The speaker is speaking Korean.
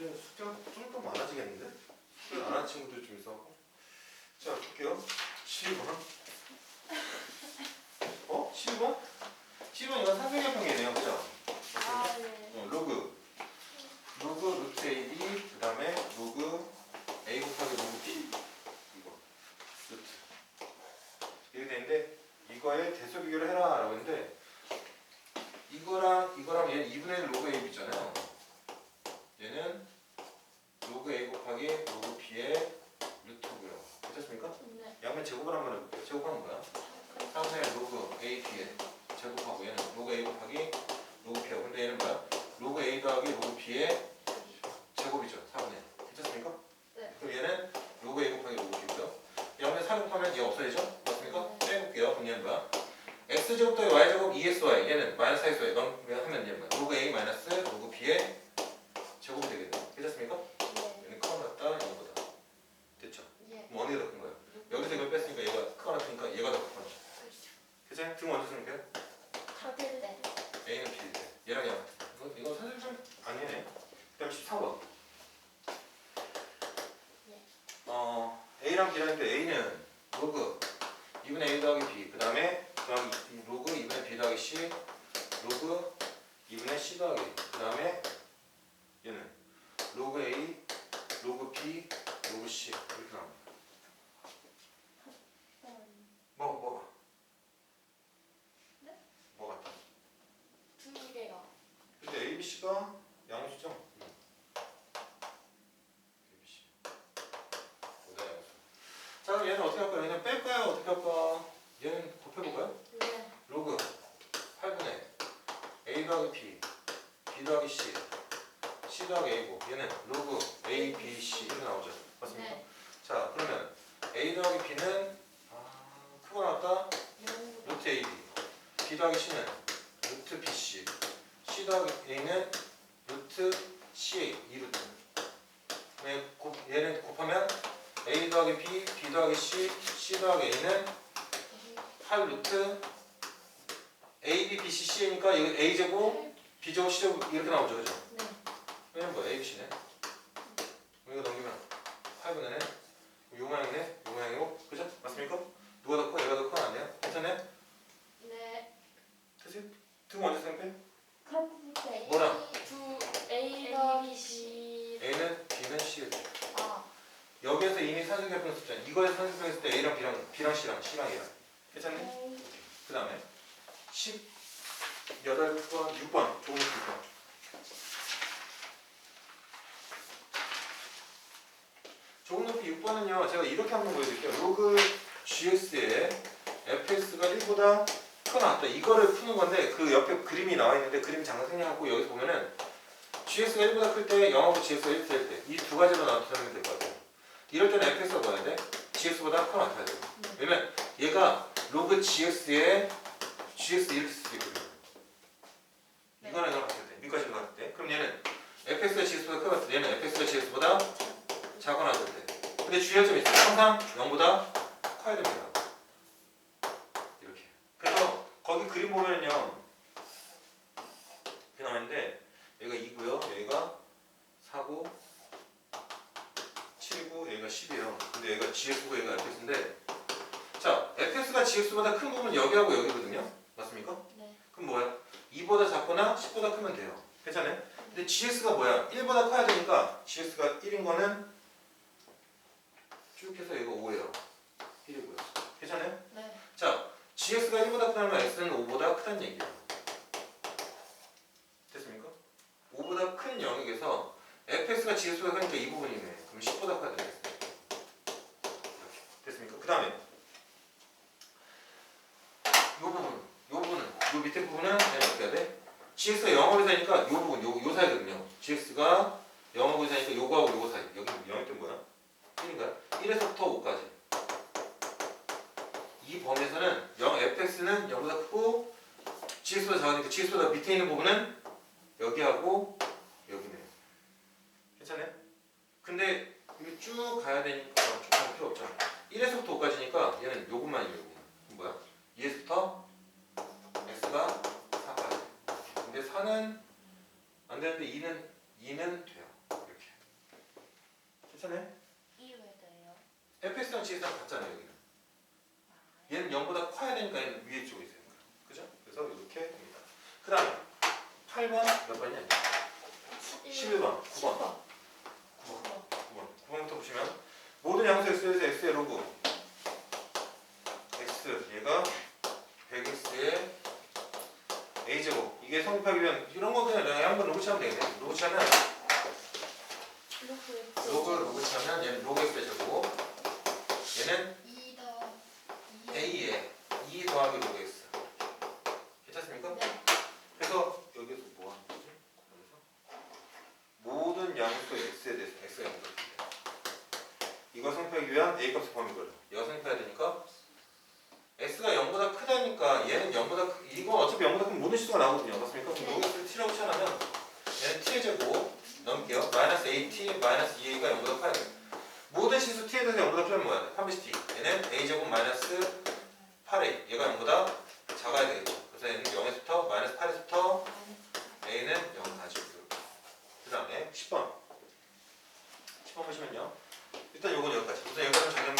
이제 숙제가 좀더 많아지겠는데? 숙제 안 하는 친구들이 좀 있어갖고 자 볼게요 12번 어? 12번? 12번 이건 상승형평이네요 그죠? 아, 네. 어, 로그 로그 루트 AB 그 다음에 로그 A 곱하기 로그 B 이거 루트 이렇게 되는데 이거의 대소 비교를 해라 라고 했는데 이거랑 이거랑 얘는 2분의 1 로그 AB 있잖아요 얘는 로그 A 곱하기 로그 B의 루트고요 괜찮습니까? 네. 양면 제곱을 한번 해볼게요 제곱하면 뭐야? 3분의 로그 A B의 제곱하고 얘는 로그 A 곱하기 로그 B하고 근데 얘는 뭐야? 로그 A 더하기 로그 B의 제곱이죠 4분의 괜찮습니까? 네. 그럼 얘는 로그 A 곱하기 로그 B고요 양면 4 곱하면 얘 없어지죠? 맞습니까? 빼볼게요 그럼 얘는 뭐야? X제곱 더하기 Y제곱 2SY 얘는 마이너스 4SY 하면 얘는 뭐야? 로그 A 마이너스 로그 B의 제곱이 되겠네요 괜찮습니까? 네. 얘는 커 같다 이거보다 됐죠? 예. 그럼 어느 게 더 큰 거예요? 여기서 이걸 뺐으니까 얘가 크거나 크니까 얘가 더 크거나 그렇죠. 그치? 등 먼저 쓰면 돼요? 같을 때. A는 B일 때 얘랑 얘랑 이거, 이거 사실 좀 아니네 그 다음 14번 네. B랑 했는데 A는 로그 2분의 A 더하기 B 그 다음에 이 로그 2분의 B 더하기 C 로그 2분의 C 더하기 그 다음에 얘는 로그 A 로그 B 로그 C 이렇게 나옵니다 뭐 뭐가? 네? 뭐가? 두 개가. 근데 A, B, C가 양수죠? 응. A, B, C. 보다 양수. 자 그럼 얘는 어떻게 할까요? 얘는 뺄까요? 어떻게 할까? 얘는 곱해볼까요? 네. 로그 8분의 A 더하기 B, B 더하기 C, C 더하기 A고 얘는 로그 A, B, C 이렇게 나오죠? 맞습니까? 네. 자 그러면 A 더하기 B는 아, 크고 나왔다 영. 루트 AB B 더하기 C는 루트 BC C 더하기 A는 루트 CA 2루트 얘 곱, 얘는 곱하면 A 더하기 B, B 더하기 C, C 더하기 A는 8 루트 A, B, B, C, C니까 이거 A 제곱, B 제곱, C 제곱 이렇게 나오죠 그죠? 네. 얘는 뭐야? A, B, C네 이거 넘기면 8분의 요 모양이네 요 모양이고 그죠? 맞습니까? 누가 더 커? 얘가 더 커? 안 돼요? 괜찮네? 네. 그치? 등 먼저 생각해 같을 뭐랑? 두 A 더하기 C. A는 B는 C일 때 아. 여기에서 이미 산수결합 썼잖아 이거에서 산수결합했을 때 A랑 B랑 B랑 C랑 C랑 A랑. 괜찮네? 네. 그 다음에 18번 6번 조금 6번. 조금 높이 6번은요 제가 이렇게 한번 보여드릴게요. 로그 GX에 fx가 1보다 크거나? 같다 이거를 푸는 건데 그 옆에 그림이 나와 있는데 그림 잠깐 생략하고 여기서 보면은 GX가 1보다 클때 0하고 GX가 1될 때 이 두 가지로 나타내면 될것 같아요 이럴 때는 fx가 뭐야 돼? GX보다 크거나 같아야 돼요 왜냐면 얘가 로그 GX에 GX 이렇게 쓸 수도 있거든요 네. 이거는 이거랑 같을 때 밑까지 같을 때 그럼 얘는 fx가 GX보다 크거나 같을 때 얘는 fx가 GX보다 작거나 같을 때 근데 주의할 점이 있어요. 항상 0보다 커야 됩니다. 이렇게. 그래서 거기 그림 보면요 이렇게 나와있는데 여기가 2고요. 여기가 4고 7이고 여기가 10이에요 근데 여기가 GX고 여기가 fx인데 자 fx가 gx보다 큰 부분은 여기하고 여기거든요 맞습니까? 네. 그럼 뭐야? 2보다 작거나 10보다 크면 돼요 괜찮아요? 근데 GX가 뭐야? 1보다 커야 되니까 GX가 1인 거는 쭉 해서 얘가 5예요 1이고요 괜찮아요? 네. 자 GX가 1보다 크다면 X는 5보다 크다는 얘기예요 됐습니까? 5보다 큰 영역에서 fx가 GX보다 크니까 이 부분이네 그럼 10보다 커야 되겠어요 이렇게 됐습니까? 그 다음에 이 부분 요 부분은 요 밑에 부분은 얘는 어떻게 해야 돼? GX가 0하고 사이니까 요 부분 요, 요 사이거든요 GX가 0하고 사이니까 요거하고 요거 사이 여기 0일 때 뭐야? 1인가요? 1에서부터 5까지 이 범위에서는 0, fx는 0보다 크고 GX보다 작으니까 GX보다 밑에 있는 부분은 여기하고 여기네요 괜찮아요? 근데 이게 쭉 가야 되니까 쭉갈 필요 없죠 1에서부터 5까지니까 얘는 요것만이에요 요것만 뭐야? 2에서부터 x가 4까지 근데 4는 안 되는데 2는 2는 돼요 이렇게 괜찮아요? 이왜 돼요? fx랑 gx랑 같잖아요 여기는 아, 얘는 0보다 커야 되니까 얘는 위에 쪽에 있어야 돼요 그죠? 그래서 이렇게 됩니다 그 다음 8번 몇 번이냐? 11번 9번 10번. 9번 9번 9번부터 보시면 모든 양수 x에서 x의 로그. x 얘가 100x의 a제곱. 이게 성립하기 위한 이런 거 그냥 내가 한번 로그 치면 되겠네. 로그 치면 로그 로그 치면 얘는 로그 x의 제곱. 얘는 2더 2. a에 2 더하기 로그 x 이걸 생각하기 위한 A값의 범위를 이거 생각해야 되니까 S가 0보다 크다니까 얘는 0보다 크, 이건 어차피 0보다 크면 모든 시도가 나오거든요. 맞습니까? 그럼 여기서 T라고 쳐놓으면 얘는 T의 제곱 넘게요. 마이너스 AT 마이너스 2A가 0보다 커야 돼 모든 시수 T에 대해서 0보다 크면 뭐야 돼? 반드시 T. 얘는 A제곱 마이너스 8A 얘가 0보다 작아야 되겠죠. 그래서 얘는 0에서부터 마이너스 8에서부터 A는 0까지 그 다음에 10번. 10번 보시면요. 일단 요건 여기까지. 일단 여기까지 정리